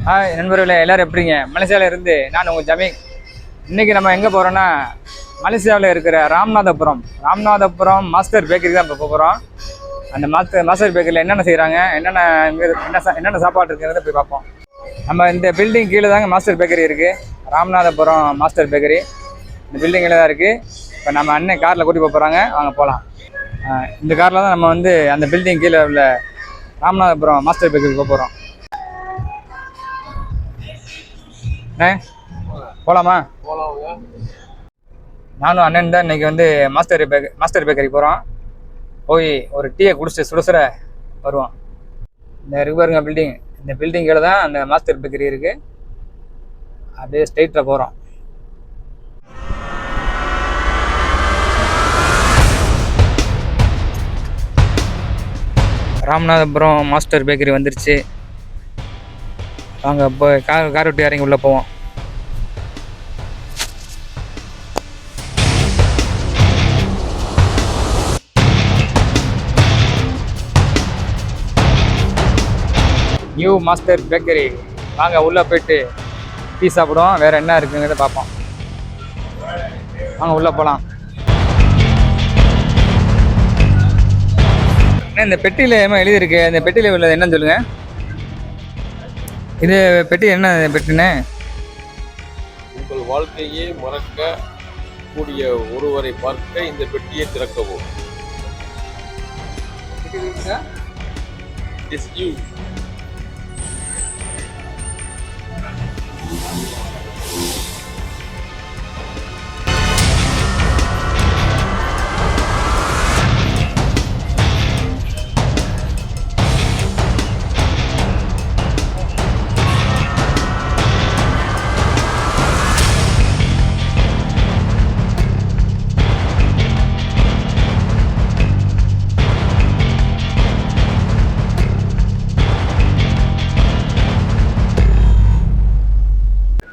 Hi நண்பர்களே எல்லோரும் எப்படிங்க மலேசியாவில் இருந்து நான் உங்கள் ஜமீக் இன்றைக்கி நம்ம எங்கே போகிறோன்னா மலேசியாவில் இருக்கிற ராமநாதபுரம். ராமநாதபுரம் மாஸ்டர் பேக்கரி தான் இப்போ போகிறோம் அந்த மாஸ்டர் மாஸ்டர் பேக்கரியில் என்னென்ன செய்கிறாங்க என்னென்ன என்ன சா- என்னென்ன சாப்பாடு இருக்குங்கிறத போய் பார்ப்போம் நம்ம இந்த பில்டிங் கீழே தாங்க மாஸ்டர் பேக்கரி இருக்குது ராமநாதபுரம் மாஸ்டர் பேக்கரி இந்த பில்டிங் கீழே தான் இருக்குது இப்போ நம்ம அண்ணன் காரில் கூட்டி போக போகிறாங்க வாங்க போகலாம் இந்த காரில் தான் நம்ம வந்து அந்த பில்டிங் கீழே உள்ள ராமநாதபுரம் மாஸ்டர் பேக்கரிக்கு போக போகிறோம் அண்ணே போகலாமா நானும் அண்ணன் தான் இன்னைக்கு வந்து மாஸ்டர் பேக் மாஸ்டர் பேக்கரி போகிறோம் போய் ஒரு டீயை குடிச்சிட்டு சுட சுட வருவோம். இந்த இருக்கு பாருங்க பில்டிங் இந்த பில்டிங் கீழே தான் அந்த மாஸ்டர் பேக்கரி இருக்குது அப்படியே ஸ்ட்ரெயிட்டில் போகிறோம் ராமநாதபுரம் மாஸ்டர் பேக்கரி வந்துருச்சு. வாங்க இப்போ கார் கார் விட்டு இறங்கி உள்ளே போவோம். நியூ மாஸ்டர் பேக்கரி வாங்க உள்ளே போயிட்டு டீ சாப்பிடுவோம். வேறு என்ன இருக்குங்கிறத பார்ப்போம். வாங்க உள்ளே போகலாம் இந்த பெட்டியில் எழுதியிருக்கு? இந்த பெட்டியில் உள்ளது என்னன்னு சொல்லுங்கள் இது பெட்டி என்ன பெட்டினே உங்கள் வாழ்க்கையே மறக்க கூடிய ஒருவரை பார்க்க இந்த பெட்டியை திறக்கவும் It's you.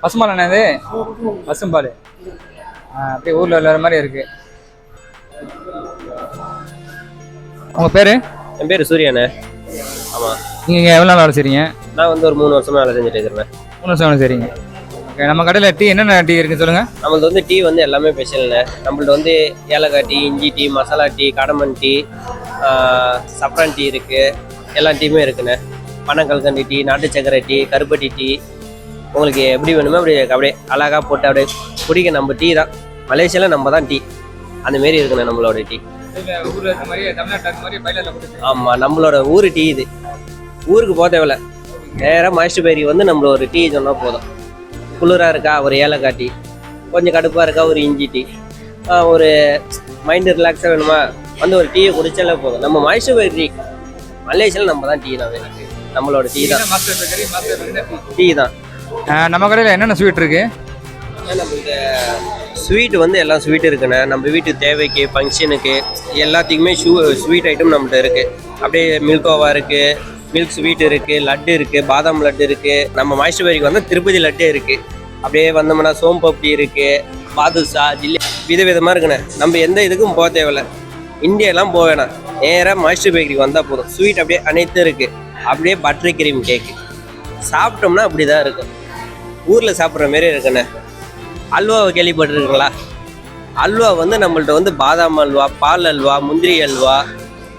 பசும்பால் என்ன இது? பசும்பால். அப்படியே ஊரில் விளையாடுற மாதிரி இருக்கு. உங்கள் பேர்? என் பேர் சூர்யாண்ணே ஆமாம் நீங்கள் இங்கே எவ்வளோ நாள் வேலை செய்றீங்க? நான் வந்து ஒரு மூணு வருஷமா வேலை செஞ்சுட்டு இருக்கிறேன். மூணு வருஷம் வேலை செய்றீங்க. ஓகே நம்ம கடையில் டீ என்னென்ன டீ இருக்குன்னு சொல்லுங்கள் நம்மளது வந்து டீ வந்து எல்லாமே ஸ்பெஷல்ண்ணே நம்மள்ட்ட வந்து ஏலக்காய் டீ இஞ்சி tea masala tea cardamom tea saffron tea இருக்குது எல்லா டீயுமே இருக்குண்ணே. பனங்கல்கண்டு டீ நாட்டு சக்கரை டீ கருப்பட்டி டீ உங்களுக்கு எப்படி வேணுமோ அப்படி அப்படியே அழகாக போட்டு அப்படியே குடிக்க நம்ம டீ தான். மலேசியாவில் நம்ம தான் டீ. அந்த மாரி இருக்குண்ணே நம்மளோட டீ. ஆமாம் நம்மளோட ஊர் டீ இது. ஊருக்கு போக தேவையில்ல. நேராக மாஸ்டர் பேரி வந்து நம்மள ஒரு டீ சொன்னால் போதும். குளிராக இருக்கா ஒரு ஏலக்காய் டீ. கொஞ்சம் கடுப்பாக இருக்கா ஒரு இஞ்சி டீ. ஒரு மைண்டு ரிலாக்ஸாக வேணுமா? வந்து ஒரு டீயை குடிச்சாலே போதும். நம்ம மாஸ்டர் பேரி டீ. மலேசியாவில் நம்ம தான் டீ தான் நம்மளோட டீ தான். டீ தான். நம்ம கடையில் என்னென்ன ஸ்வீட் இருக்கு? நம்மளுக்கு ஸ்வீட் வந்து எல்லா ஸ்வீட்டும் இருக்குண்ணே. நம்ம வீட்டு தேவைக்கு ஃபங்க்ஷனுக்கு எல்லாத்துக்குமே ஷூ ஸ்வீட் ஐட்டம் நம்மகிட்ட இருக்குது அப்படியே மில்கோவா இருக்குது மில்க் ஸ்வீட் இருக்குது லட்டு இருக்குது பாதாம் லட்டு இருக்குது நம்ம மாய்ஸ்டர்பேரிக்கு வந்து திருப்பதி லட்டு இருக்குது அப்படியே வந்தோம்னா சோம்பப்டி இருக்குது பாதுஷா ஜில்லி விதவிதமாக இருக்குண்ணே. நம்ம எந்த இதுக்கும் போக தேவையில்ல. இந்தியாலாம் போக வேணாம். நேராக மாய்ஸ்டர் பேக்கரிக்கு வந்தால் போதும். ஸ்வீட் அப்படியே அனைத்தும் இருக்குது அப்படியே பட்டர் கிரீம் கேக்கு சாப்பிட்டோம்னா அப்படி தான் இருக்கும். ஊரில் சாப்பிட்ற மாரி இருக்குண்ணே. அல்வாவை கேள்விப்பட்டிருக்கீங்களா? அல்வா வந்து நம்மள்ட்ட வந்து பாதாம் அல்வா பால் அல்வா முந்திரி அல்வா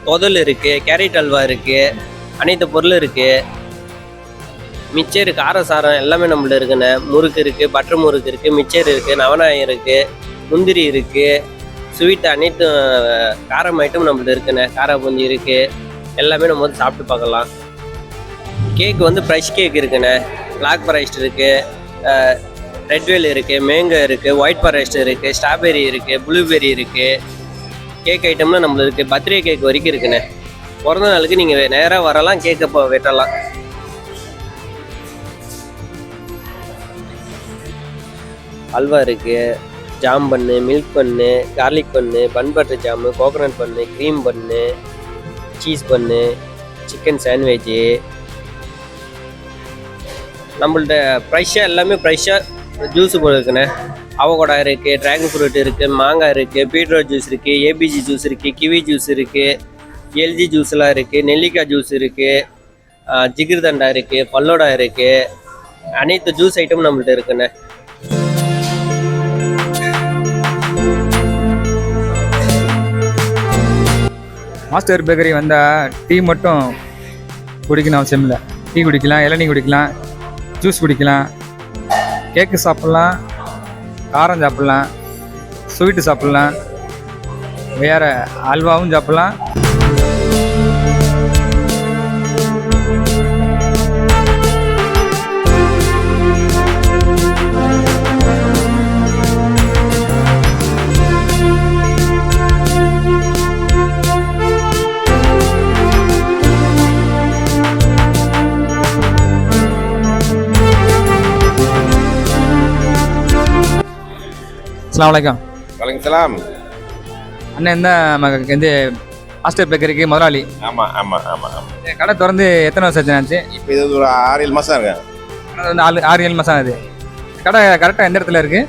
தொதல் இருக்குது கேரட் அல்வா இருக்குது அனைத்து பொருள் இருக்குது மிச்சர் காரசாரம் எல்லாமே நம்மள்ட்ட இருக்குண்ணே. முறுக்கு இருக்குது பட்டர் முறுக்கு இருக்குது மிச்சர் இருக்குது நவநாயம் இருக்குது முந்திரி இருக்குது ஸ்வீட் அனைத்து காரம் ஐட்டம் நம்மள்ட்ட இருக்குண்ணே. காரா பூந்தி இருக்குது எல்லாமே நம்ம வந்து சாப்பிட்டு பார்க்கலாம். கேக் வந்து ஃப்ரெஷ் கேக் இருக்குண்ணே. பிளாக் ஃபாரஸ்ட் இருக்குது ரெட்வேல் இருக்குது மேங்கோ இருக்குது ஒயிட் ஃபாரஸ்ட் இருக்குது ஸ்ட்ராபெரி இருக்குது ப்ளூபெரி இருக்குது கேக் ஐட்டம்லாம் நம்மளுக்கு பர்த்டே கேக் வரைக்கும் இருக்குண்ணே. பிறந்த நாளுக்கு நீங்கள் நேராக வரலாம் கேக்கை இப்போ வெட்டலாம். அல்வா இருக்குது ஜாம் பண்ணு milk bun garlic bun bun butter jam coconut bun cream bun cheese bun chicken sandwich நம்மள்ட்ட ஃப்ரெஷ்ஷாக எல்லாமே ஃப்ரெஷ்ஷாக ஜூஸ் போட்டுருக்குண்ணே அவகோடா இருக்குது ட்ராகன் ஃப்ரூட் இருக்குது மாங்காய் இருக்குது பீட்ரூட் ஜூஸ் இருக்குது ஏபிஜி ஜூஸ் இருக்குது கிவி ஜூஸ் இருக்குது எல்ஜி ஜூஸ்லாம் இருக்குது நெல்லிக்காய் ஜூஸ் இருக்குது ஜிகிர்தண்டா இருக்குது பல்லோடா இருக்குது அனைத்து ஜூஸ் ஐட்டமும் நம்மள்ட்ட இருக்குண்ணே. மாஸ்டர் பேக்கரி வந்தால் டீ மட்டும் குடிக்கணும் அவசியம் இல்லை. டீ குடிக்கலாம் இளநீ குடிக்கலாம். ஜூஸ் குடிக்கலாம். கேக்கு சாப்பிட்லாம். காரம் சாப்பிட்லாம். ஸ்வீட்டு சாப்பிட்லாம். வேறு அல்வாவும் சாப்பிட்லாம். அஸ்ஸலாமு அலைக்கும். வணக்கம் சலாம். அண்ணன் தான் வந்து மாஸ்டர் பேக்கரிக்கு முதலாளி. ஆமாம் ஆமாம் ஆமாம் ஆமாம் இந்த கடை திறந்து எத்தனை வருஷம் ஆச்சு இப்போ இது ஒரு ஆறு ஏழு மாதம் இருக்கேன் கடை வந்து ஆறு ஆறு ஏழு மாதம் ஆகுது. கடை கரெக்டாக எந்த இடத்துல இருக்குது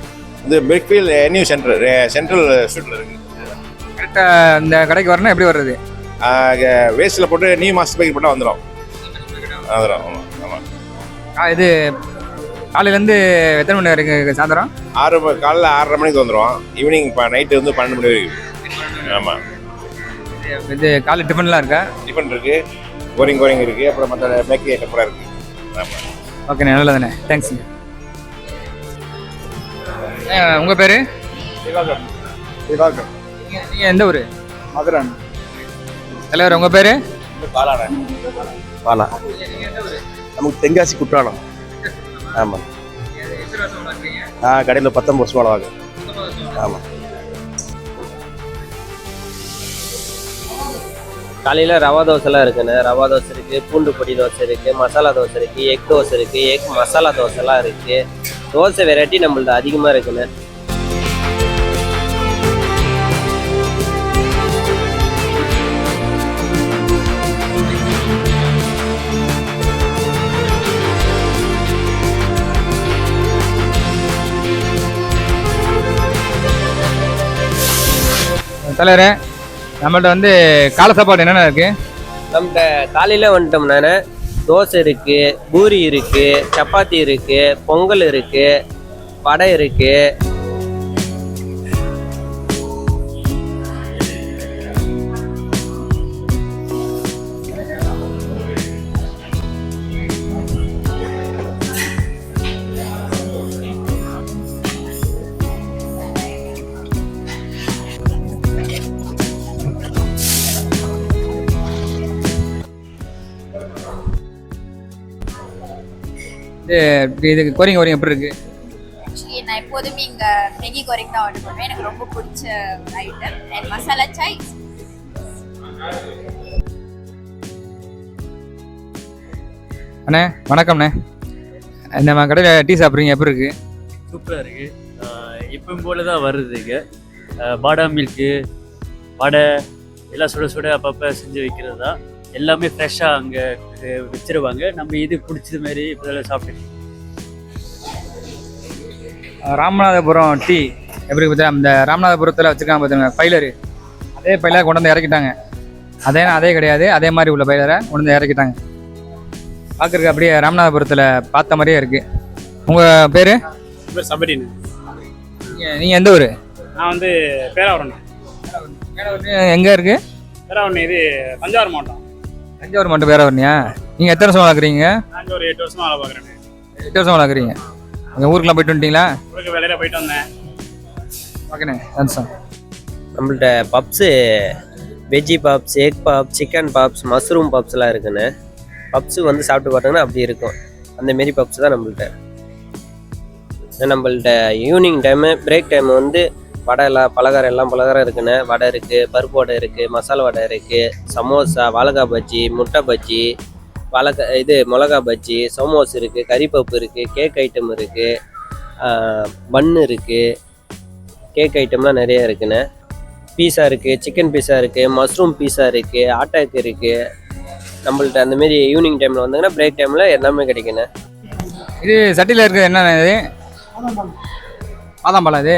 இது பிரிக்ஃபீல்ட் நியூ சென்ட்ரல் சென்ட்ரல் ஸ்ட்ரீட்டில் இருக்குது கரெக்டாக இந்த கடைக்கு வரணும் எப்படி வர்றது? வேஸ்ட்டில் போட்டு நியூ மாஸ்டர் பேக்கெட் போட்டால் வந்துடும் வந்துடும் ஆமாம் ஆமாம் இது காலையிலேருந்து எத்தனை மணி வரைக்கும் சாயந்தரம்? ஆறு காலைல ஆறரை மணிக்கு வந்துடும் ஈவினிங் இப்போ நைட்டு வந்து பன்னெண்டு மணி வரைக்கும். ஆமாம் இது காலை டிஃபன்லாம் இருக்கா? டிஃபன் இருக்குது கோரிங் கோரிங் இருக்குது அப்புறம் மற்ற பேக்கரி ஐட்டம் கூட இருக்குது ஆமாம் ஓகேண்ணே நல்லதுண்ணே. தேங்க்ஸுங்க உங்கள் பேர்? நீங்கள் எந்த ஊர்? மதுரன். தலைவர் உங்கள் பேர்? பாலா. நமக்கு தென்காசி குற்றாலம். ஆமாம் நான் கடையில் பத்தொம்பது வருஷம் வேலை வாங்க ஆமாம் காலையில் ரவா தோசைலாம் இருக்குண்ணே. ரவா தோசை இருக்குது பூண்டு பொடி தோசை இருக்குது மசாலா தோசை இருக்குது எக் தோசை இருக்குது எக் மசாலா தோசைலாம் இருக்குது தோசை வெரைட்டி நம்மள்ட்ட அதிகமாக இருக்குண்ணே. தலைவர் நம்மள்ட்ட வந்து காலை சாப்பாடு என்னென்ன இருக்குது நம்மகிட்ட காலையில் வந்துட்டோம்னா தோசை இருக்குது பூரி இருக்குது சப்பாத்தி இருக்குது பொங்கல் இருக்குது வடை இருக்குது இது இது கோரிங்க கோரிங்க எப்படி இருக்குது ஆக்சுவலி நான் எப்போதுமே இங்க மேகி கோரிங் தான் ஆர்டர் பண்ணுவேன். எனக்கு ரொம்ப பிடிச்ச ஐட்டம் அண்ட் மசாலா சாய் அண்ணே வணக்கம்ண்ணே. நம்ம கடையில் டீ சாப்பிட்றீங்க எப்படி இருக்குது சூப்பராக இருக்குது எப்பவும் போல தான் வருது இங்கே. பாதாம் மில்க்கு வடை எல்லாம் சுட சுட அப்பப்போ செஞ்சு வைக்கிறது தான் எல்லாமே ஃப்ரெஷ்ஷாக அங்கே வச்சிருவாங்க. நம்ம இது பிடிச்சது மாதிரி இப்போதான் சாப்பிட்டு. ராமநாதபுரம் டீ. எப்படி பார்த்தா இந்த ராமநாதபுரத்தில் வச்சுருக்காங்க பார்த்துங்க பைலரு. அதே பைலரை கொண்டு வந்து இறக்கிட்டாங்க. அதே அதே கிடையாது. அதே மாதிரி உள்ள பைலரை கொண்டு வந்து இறக்கிட்டாங்க. பார்க்குறக்கு அப்படியே ராமநாதபுரத்தில் பார்த்த மாதிரியே இருக்குது உங்கள் பேர்? பேர் சபரின். நீங்கள் எந்த ஊர்? நான் வந்து பேராவரம் எங்கே இருக்குது பேராவரம் இது தஞ்சாவூர் மாவட்டம். தஞ்சாவூர் மட்டும் வேற வரணியா நீங்கள் எத்தனை வருஷம் வளர்க்குறீங்க? ஒரு எட்டு வருஷமா வேலை பார்க்குறேன் எட்டு வருஷம் வளர்க்குறீங்க. எங்கள் ஊருக்குலாம் போயிட்டு வந்துட்டீங்களா? ஊருக்கு வேலையில போயிட்டு வந்தேன். ஓகேண்ணே தேங்க்ஸ் நம்மள்ட்ட puffs veggie puffs egg puffs chicken puffs mushroom பப்ஸ்லாம் இருக்குண்ணே. பப்ஸு வந்து சாப்பிட்டு பார்த்தோங்கன்னா அப்படி இருக்கும். அந்த மாரி பப்ஸ் தான் நம்மள்ட்ட. நம்மள்ட்ட ஈவினிங் டைமு பிரேக் டைம் வந்து வடை எல்லாம் பலகாரம் எல்லாம் பலகாரம் இருக்குண்ணே வடை இருக்குது பருப்பு வடை இருக்குது மசாலா வடை இருக்குது சமோசா வாழைக்காய் பஜ்ஜி முட்டை பஜ்ஜி வாழைக்கா இது மிளகா பஜ்ஜி சமோஸ் இருக்குது கறிப்பப்பு இருக்குது கேக் ஐட்டம் இருக்குது பன்னு இருக்குது கேக் ஐட்டம்லாம் நிறைய இருக்குண்ணே பீஸா இருக்குது சிக்கன் பீஸா இருக்குது மஷ்ரூம் பீஸா இருக்குது ஆட்டாக்கு இருக்குது நம்மள்ட்ட அந்த மாரி ஈவினிங் டைமில் வந்தாங்கன்னா பிரேக் டைமில் எல்லாமே கிடைக்குண்ணே இது சட்டியில் இருக்கிறது என்ன இது? பாதாம் பழம் இது?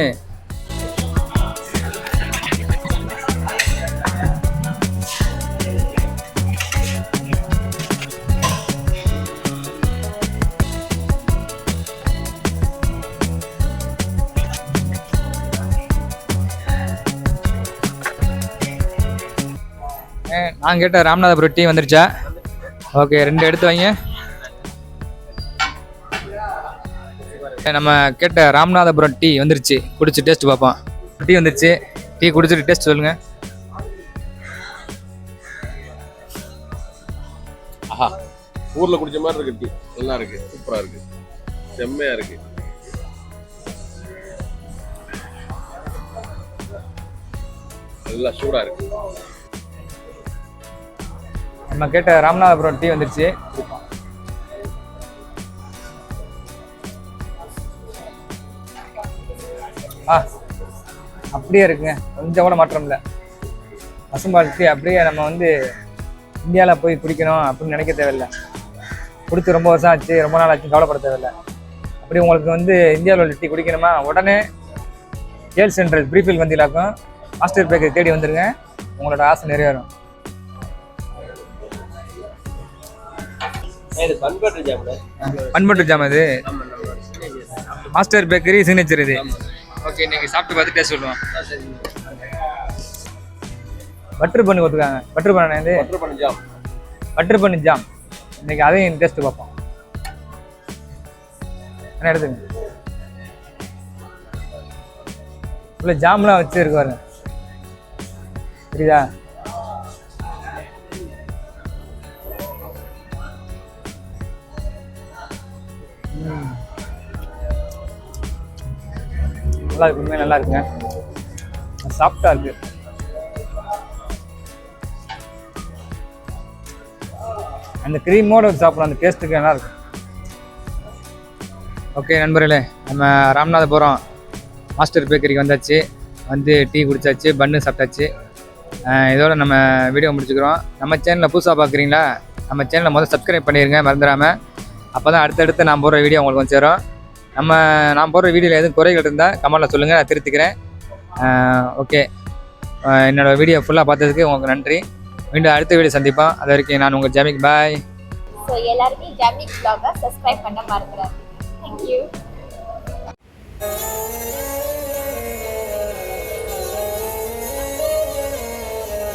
அங்கிட்ட கேட்ட ராமநாதபுரம் டீ வந்துருச்சா? ஓகே ரெண்டு எடுத்து வைங்க. நம்ம கேட்ட ராமநாதபுரம் டீ வந்துருச்சு. குடிச்சு டேஸ்ட் பார்ப்போம். டீ வந்துருச்சு. டீ குடிச்சிட்டு டேஸ்ட் சொல்லுங்க. ஆஹா ஊர்ல குடிச்ச மாதிரி இருக்கு டீ. நல்லா இருக்கு. சூப்பரா இருக்கு. செம்மையா இருக்கு. நல்லா சூடா இருக்கு. நம்ம கேட்ட ராமநாதபுரம் டீ வந்துருச்சு. ஆ அப்படியே இருக்குங்க. கொஞ்சம் கூட மாற்றம் இல்லை. பசும்பால் டீ அப்படியே நம்ம வந்து இந்தியாவில் போய் குடிக்கணும் அப்படின்னு நினைக்க தேவையில்லை. குடிச்சு ரொம்ப வருஷம் ஆச்சு ரொம்ப நாள் ஆச்சு கவலைப்பட தேவையில்லை. அப்படி உங்களுக்கு வந்து இந்தியாவில் உள்ள டீ குடிக்கணுமா? உடனே ஏல் சென்ட்ரல் ப்ரீஃபில் வந்திலாக்கும். மாஸ்டர் பேக்கர் தேடி வந்துருங்க. உங்களோட ஆசை நிறைவேறும். பண்பட்டு ஜாம் அது. மாஸ்டர் பேக்கரி சிக்னேச்சர் இது. ஓகே இன்னைக்கு சாப்பிட்டு பார்த்து டேஸ்ட் சொல்லுவோம் பட்டர் பண்ணு கொடுத்துருக்காங்க. பட்டர் பண்ண இது? பட்டர் பண்ண ஜாம். பட்டர் பண்ணு ஜாம். இன்னைக்கு அதையும் டேஸ்ட் பார்ப்போம். என்ன எடுத்துங்க உள்ள ஜாம்லாம் வச்சு இருக்கு பாருங்க. புரியுதா? நல்லா இருக்கு நல்லா இருக்குங்க. சாஃப்டாக இருக்கு. அந்த க்ரீமோடு சாப்பிட்றோம் அந்த டேஸ்ட்டுக்கு நல்லா இருக்கும் ஓகே நண்பர்களே நம்ம ராமநாதபுரம் மாஸ்டர் பேக்கரிக்கு வந்தாச்சு. வந்து டீ குடிச்சாச்சு பன்னு சாப்பிட்டாச்சு. இதோட நம்ம வீடியோ முடிச்சுக்கிறோம். நம்ம சேனலில் புதுசாக பார்க்குறீங்களா நம்ம சேனலை முதல்ல சப்ஸ்கிரைப் பண்ணிடுங்க மறந்துடாமல் அப்போ தான் அடுத்தடுத்து நான் போடுற வீடியோ உங்களுக்கு வந்து சேரும். நம்ம நான் போடுற வீடியோவில் எதுவும் குறைகள் இருந்தால் கமெண்ட்டில் சொல்லுங்கள் நான் திருத்திக்கிறேன். ஓகே. என்னோடய வீடியோ ஃபுல்லாக பார்த்ததுக்கு உங்களுக்கு நன்றி. மீண்டும் அடுத்த வீடியோ சந்திப்போம். அது வரைக்கும் நான் உங்கள் ஜமிக். பாய் ஸோ எல்லாருமே ஜமிக் சப்ஸ்கிரைப் பண்ண மறந்துடாதீங்க. தேங்க்யூ